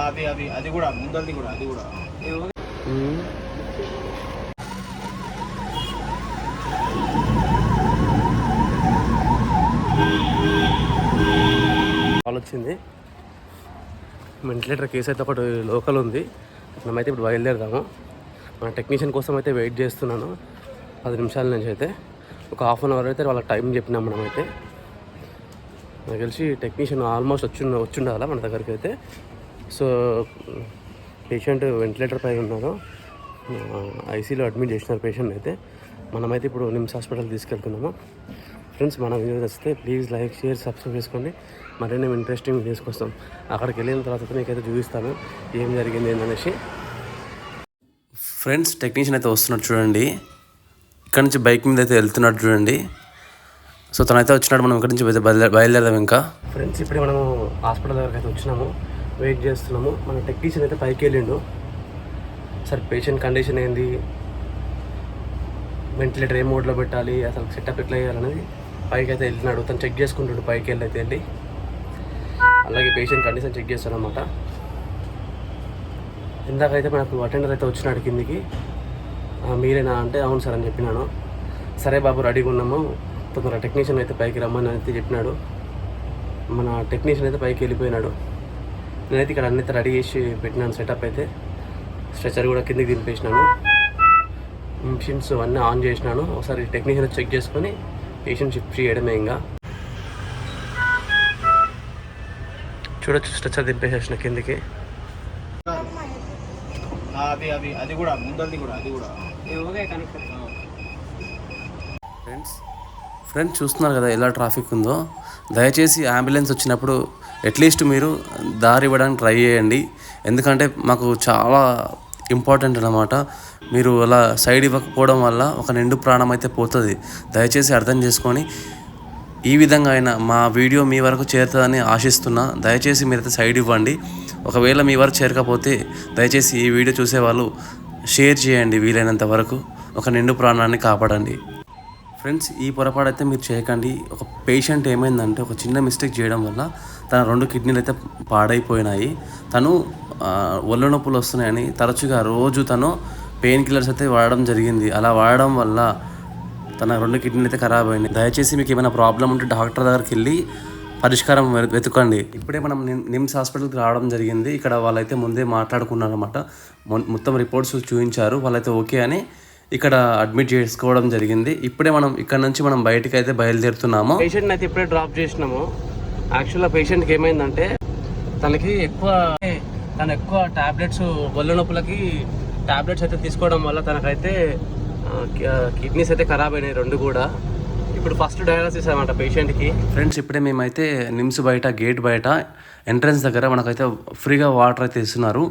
అది అది. అది కూడా ముందరిది కూడా అది కూడా. వచ్చింది వెంటిలేటర్ కేసు అయితే ఒకటి లోకల్ ఉంది. మనమైతే ఇప్పుడు బయలుదేరదాము. మన టెక్నీషియన్ కోసం అయితే వెయిట్ చేస్తున్నాను. పది నిమిషాల నుంచి అయితే. ఒక హాఫ్ అన్ అవర్ అయితే వాళ్ళకి టైం చెప్పినాం మనమైతే. నాకు తెలిసి టెక్నీషియన్ ఆల్మోస్ట్ వచ్చి వచ్చిండాలా మన దగ్గరికి అయితే సో పేషెంట్ వెంటిలేటర్ పైన ఉన్నారు. ఐసీలో అడ్మిట్ చేసినారు పేషెంట్ అయితే మనమైతే ఇప్పుడు నిమ్స్ హాస్పిటల్ తీసుకెళ్తున్నాము. ఫ్రెండ్స్ మన వీడియో నచ్చితే ప్లీజ్ లైక్ షేర్ సబ్స్క్రైబ్ చేసుకోండి. మరిన్ని ఇంట్రెస్టింగ్ వీడియోస్ కోసం అక్కడికి వెళ్ళిన తర్వాత మీకైతే చూపిస్తాను ఏం జరిగింది ఏంటనేసి ఫ్రెండ్స్ టెక్నీషియన్ అయితే వస్తున్నాడు చూడండి. ఇక్కడ నుంచి బైక్ మీద అయితే వెళ్తున్నాడు చూడండి. సో తనైతే వచ్చినాడు మనం ఇక్కడ నుంచి బయలు- బయలుదేర- బయలుదేరదాం ఇంకా. ఫ్రెండ్స్ ఇప్పుడే మనము హాస్పిటల్ దగ్గరికి అయితే వచ్చినాము. వెయిట్ చేస్తున్నాము. మన టెక్నీషియన్ అయితే పైకి వెళ్ళిండు. సార్ పేషెంట్ కండిషన్ ఏంది? వెంటిలేటర్ ఏ మోడ్లో పెట్టాలి? అసలు సెటప్ ఎట్లా చేయాలనేది పైకి అయితే వెళ్ళినాడు. తను చెక్ చేసుకుంటాడు పైకి వెళ్ళి అయితే వెళ్ళి. అలాగే పేషెంట్ కండిషన్ చెక్ చేస్తాడు అనమాట ఇందాకైతే మనకు అటెండర్ అయితే వచ్చినాడు కిందికి. మీరేనా? అంటే అవును సార్ అని చెప్పినాను. సరే బాబు రెడీగా ఉన్నాము. తొందర టెక్నీషియన్ అయితే పైకి రమ్మని అయితే చెప్పినాడు. మన టెక్నీషియన్ అయితే పైకి వెళ్ళిపోయినాడు. నేనైతే ఇక్కడ అన్ని రెడీ చేసి పెట్టినాను సెటప్ అయితే. స్ట్రెచర్ కూడా కిందికి దింపేసినాను. మిషన్స్ అన్నీ ఆన్ చేసినాను. ఒకసారి టెక్నీషియన్ చెక్ చేసుకొని పేషెంట్ షిఫ్ట్ చేయడమే ఇంకా. చూడొచ్చు స్ట్రెచర్ దింపేసేసిన కిందికి. ఆ, అది అది అది కూడా ముందరిది కూడా అది కూడా. ఫ్రెండ్స్ ఫ్రెండ్స్ చూస్తున్నారు కదా ఎలా ట్రాఫిక్ ఉందో. దయచేసి అంబులెన్స్ వచ్చినప్పుడు అట్లీస్ట్ మీరు దారి ఇవ్వడానికి ట్రై చేయండి. ఎందుకంటే మాకు చాలా ఇంపార్టెంట్ అన్నమాట. మీరు అలా సైడ్ ఇవ్వకపోవడం వల్ల ఒక నిండు ప్రాణం అయితే పోతుంది. దయచేసి అర్థం చేసుకొని ఈ విధంగా అయినా మా వీడియో మీ వరకు చేరుతుందని ఆశిస్తున్నా. దయచేసి మీరైతే సైడ్ ఇవ్వండి. ఒకవేళ మీ వరకు చేరకపోతే దయచేసి ఈ వీడియో చూసేవాళ్ళు షేర్ చేయండి వీలైనంత వరకు. ఒక నిండు ప్రాణాన్ని కాపాడండి. ఫ్రెండ్స్ ఈ పొరపాటు అయితే మీరు చేయకండి. ఒక పేషెంట్ ఏమైందంటే ఒక చిన్న మిస్టేక్ చేయడం వల్ల తన రెండు కిడ్నీలు అయితే పాడైపోయినాయి. తను ఒళ్ళు నొప్పులు వస్తున్నాయని తరచుగా రోజు తను పెయిన్ కిల్లర్స్ అయితే వాడడం జరిగింది. అలా వాడడం వల్ల తన రెండు కిడ్నీలు అయితే ఖరాబ్ అయినాయి. దయచేసి మీకు ఏమైనా ప్రాబ్లం ఉంటే డాక్టర్ దగ్గరికి వెళ్ళి పరిష్కారం వెతుకండి. ఇప్పుడే మనం నిమ్- నిమ్స్ హాస్పిటల్కి రావడం జరిగింది. ఇక్కడ వాళ్ళైతే ముందే మాట్లాడుకున్నారనమాట మొత్తం రిపోర్ట్స్ చూపించారు వాళ్ళైతే ఓకే అని ఇక్కడ అడ్మిట్ చేసుకోవడం జరిగింది. ఇప్పుడే మనం ఇక్కడ నుంచి మనం బయటకి అయితే బయలుదేరుతున్నాము. పేషెంట్ అయితే ఇప్పుడే డ్రాప్ చేసినాము. యాక్చువల్గా పేషెంట్కి ఏమైందంటే తనకి ఎక్కువ తను ఎక్కువ టాబ్లెట్స్ ఒళ్ళు నొప్పులకి ట్యాబ్లెట్స్ అయితే తీసుకోవడం వల్ల తనకైతే కిడ్నీస్ అయితే ఖరాబ్ అయినాయి రెండు కూడా. ఇప్పుడు ఫస్ట్ డయాలసిస్ అనమాట పేషెంట్కి ఫ్రెండ్స్ ఇప్పుడే మేమైతే నిమ్స్ బయట గేట్ బయట ఎంట్రన్స్ దగ్గర మనకైతే ఫ్రీగా వాటర్ అయితే ఇస్తున్నారు.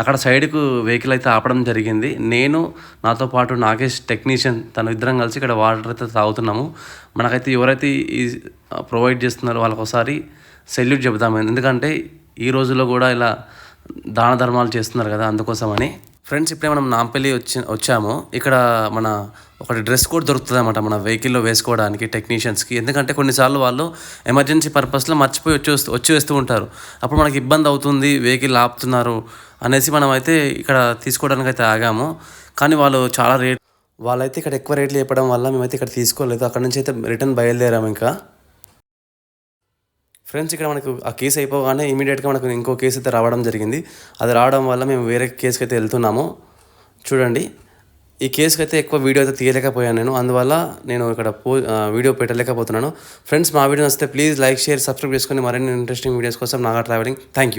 అక్కడ సైడ్కు వెహికల్ అయితే ఆపడం జరిగింది. నేను నాతో పాటు నాగేష్ టెక్నీషియన్ తను ఇద్దరం కలిసి ఇక్కడ వాటర్ అయితే తాగుతున్నాము. మనకైతే ఎవరైతే ఈ ప్రొవైడ్ చేస్తున్నారో వాళ్ళకి ఒకసారి సెల్యూట్ చెబుతాము. ఎందుకంటే ఈ రోజుల్లో కూడా ఇలా దాన ధర్మాలు చేస్తున్నారు కదా అందుకోసమని. ఫ్రెండ్స్ ఇప్పుడే మనం నాంపల్లి వచ్చి వచ్చాము. ఇక్కడ మన ఒకటి డ్రెస్ కోడ్ దొరుకుతుంది అనమాట మన వెహికల్లో వేసుకోవడానికి టెక్నీషియన్స్కి. ఎందుకంటే కొన్నిసార్లు వాళ్ళు ఎమర్జెన్సీ పర్పస్లో మర్చిపోయి వచ్చి వస్తూ వచ్చి వేస్తూ ఉంటారు. అప్పుడు మనకి ఇబ్బంది అవుతుంది వెహికల్ ఆపుతున్నారు అనేసి మనం అయితే ఇక్కడ తీసుకోవడానికి అయితే ఆగాము. కానీ వాళ్ళు చాలా రేట్ వాళ్ళైతే ఇక్కడ ఎక్కువ రేట్లు చెప్పడం వల్ల మేమైతే ఇక్కడ తీసుకోలేదు. అక్కడ నుంచి అయితే రిటర్న్ బయలుదేరాము ఇంకా. ఫ్రెండ్స్ ఇక్కడ మనకు ఆ కేసు అయిపోగానే ఇమీడియట్గా మనకు ఇంకో కేసు అయితే రావడం జరిగింది. అది రావడం వల్ల మేము వేరే కేసుకి అయితే వెళ్తున్నాము. చూడండి. ఈ కేసుకి అయితే ఎక్కువ వీడియో అయితే తీయలేకపోయాను నేను. అందువల్ల నేను ఇక్కడ పో వీడియో పెట్టలేకపోతున్నాను. ఫ్రెండ్స్ మా వీడియో నచ్చితే ప్లీజ్ లైక్ షేర్ సబ్స్క్రైబ్ చేసుకొని మరిన్ని ఇంట్రెస్టింగ్ వీడియోస్ కోసం నాగా ట్రావెలింగ్ థ్యాంక్ యూ